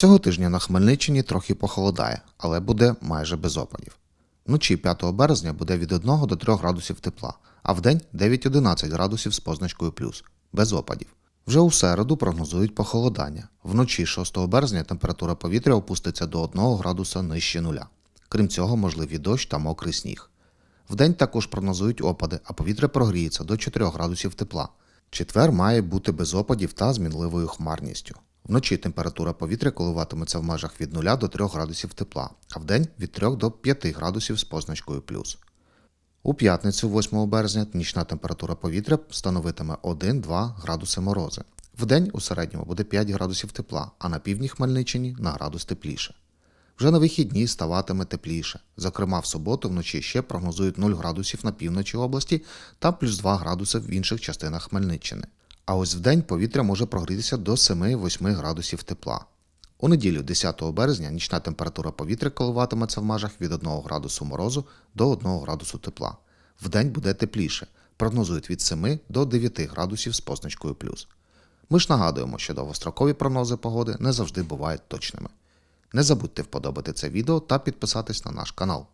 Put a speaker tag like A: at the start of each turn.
A: Цього тижня на Хмельниччині трохи похолодає, але буде майже без опадів. Вночі 5 березня буде від 1 до 3 градусів тепла, а вдень 9-11 градусів з позначкою плюс, без опадів. Вже у середу прогнозують похолодання. Вночі 6 березня температура повітря опуститься до 1 градуса нижче нуля. Крім цього, можливі дощ та мокрий сніг. Вдень також прогнозують опади, а повітря прогріється до 4 градусів тепла. Четвер має бути без опадів та з мінливою хмарністю. Вночі температура повітря коливатиметься в межах від 0 до 3 градусів тепла, а вдень від 3 до 5 градусів з позначкою плюс. У п'ятницю, 8 березня, нічна температура повітря становитиме 1-2 градуси морози. Вдень у середньому буде 5 градусів тепла, а на півдні Хмельниччині на градус тепліше. Вже на вихідні ставатиме тепліше. Зокрема, в суботу вночі ще прогнозують 0 градусів на півночі області та плюс 2 градуси в інших частинах Хмельниччини. А ось вдень повітря може прогрітися до 7-8 градусів тепла. У неділю, 10 березня, нічна температура повітря коливатиметься в межах від 1 градусу морозу до 1 градусу тепла. Вдень буде тепліше, прогнозують від 7 до 9 градусів з позначкою плюс. Ми ж нагадуємо, що довгострокові прогнози погоди не завжди бувають точними. Не забудьте вподобати це відео та підписатись на наш канал.